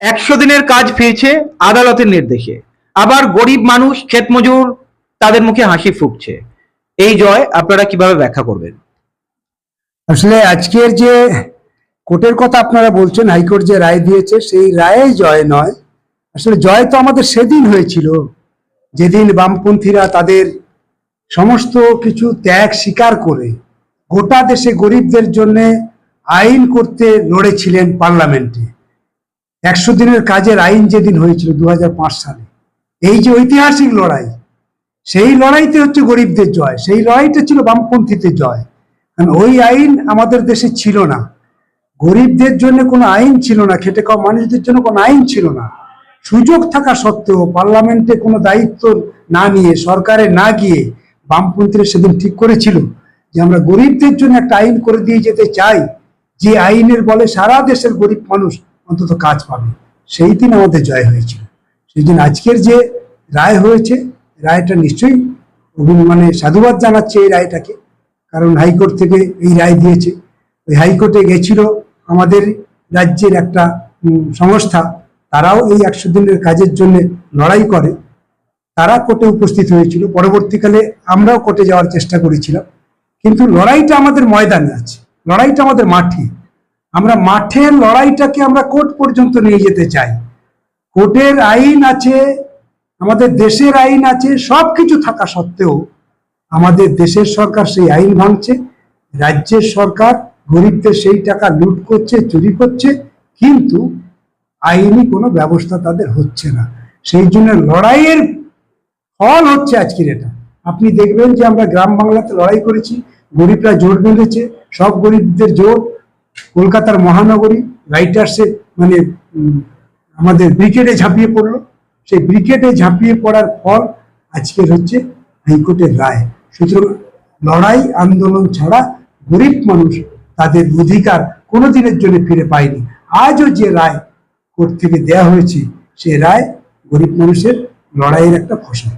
একশো দিনের কাজ ফিরছে আদালতের নির্দেশে। আবার গরিব মানুষ ক্ষেত মজুর তাদের মুখে হাসি ফুটছে। এই জয় আপনারা কীভাবে ব্যাখ্যা করবেন? আসলে আজকের যে কোর্টের কথা আপনারা বলছেন, হাইকোর্ট যে রায় দিয়েছে, সেই রায়ে জয় নয়। আসলে জয় তো আমাদের সেদিন হয়েছিল। যেদিন বামপন্থীরা তাদের সমস্ত কিছু ত্যাগ স্বীকার করে গোটা দেশে গরিবদের জন্য আইন করতে লড়েছিলেন পার্লামেন্টে। একশো দিনের কাজের আইন যেদিন হয়েছিল দু হাজার পাঁচ সালে, এই যে ঐতিহাসিক লড়াই, সেই লড়াইতে হচ্ছে গরিবদের জয়, সেই লড়াইটা ছিল বামপন্থীদের জয়। কারণ ওই আইন আমাদের দেশে ছিল না। গরিবদের জন্য কোনো আইন ছিল না, খেটে খাওয়া মানুষদের জন্য কোনো আইন ছিল না। সুযোগ থাকা সত্ত্বেও পার্লামেন্টে কোনো দায়িত্ব না নিয়ে, সরকারে না গিয়ে বামপন্থীরা সেদিন ঠিক করেছিল যে আমরা গরিবদের জন্য একটা আইন করে দিয়ে যেতে চাই। যে আইনের বলে সারা দেশের গরিব মানুষ অন্তত কাজ পাবে। সেই দিন আমাদের জয় হয়েছিল। সেই দিন আজকের যে রায় হয়েছে, রায়টা নিশ্চয়ই মানে সাধুবাদ জানাচ্ছে এই রায়টাকে। কারণ হাইকোর্ট থেকে এই রায় দিয়েছে। ওই হাইকোর্টে গেছিল আমাদের রাজ্যের একটা সংস্থা। তারাও এই একশো দিনের কাজের জন্য লড়াই করে। তারা কোর্টে উপস্থিত হয়েছিল। পরবর্তীকালে আমরাও কোর্টে যাওয়ার চেষ্টা করেছিলাম। কিন্তু লড়াইটা আমাদের ময়দানে আছে। লড়াইটা আমাদের মাঠে। আমরা মাঠের লড়াইটাকে আমরা কোর্ট পর্যন্ত নিয়ে যেতে চাই। কোর্টের আইন আছে, আমাদের দেশের আইন আছে সব কিছু থাকা সত্ত্বেও আমাদের দেশের সরকার সেই আইন ভাঙছে, রাজ্যের সরকার গরিবদের সেই টাকা লুট করছে, চুরি করছে, কিন্তু আইনি কোনো ব্যবস্থা তাদের হচ্ছে না। সেই জন্য লড়াইয়ের ফল হচ্ছে আজকের এটা। আপনি দেখবেন যে আমরা গ্রাম বাংলাতে লড়াই করেছি, গরিবরা জোর বেঁধেছে, সব গরিবদের জোর কলকাতার মহানগরী রাইটার্সে মানে আমাদের ব্রিগেডে ঝাঁপিয়ে পড়ল। সেই ব্রিগেডে ঝাঁপিয়ে পড়ার ফল আজকের হচ্ছে হাইকোর্টের রায়। সুতরাং লড়াই আন্দোলন ছাড়া গরিব মানুষ তাদের অধিকার কোনো দিনের জন্য ফিরে পায়নি। আজও যে রায় কোর্ট থেকে দেয়া হয়েছে, সে রায় গরিব মানুষের লড়াইয়ের একটা ফসল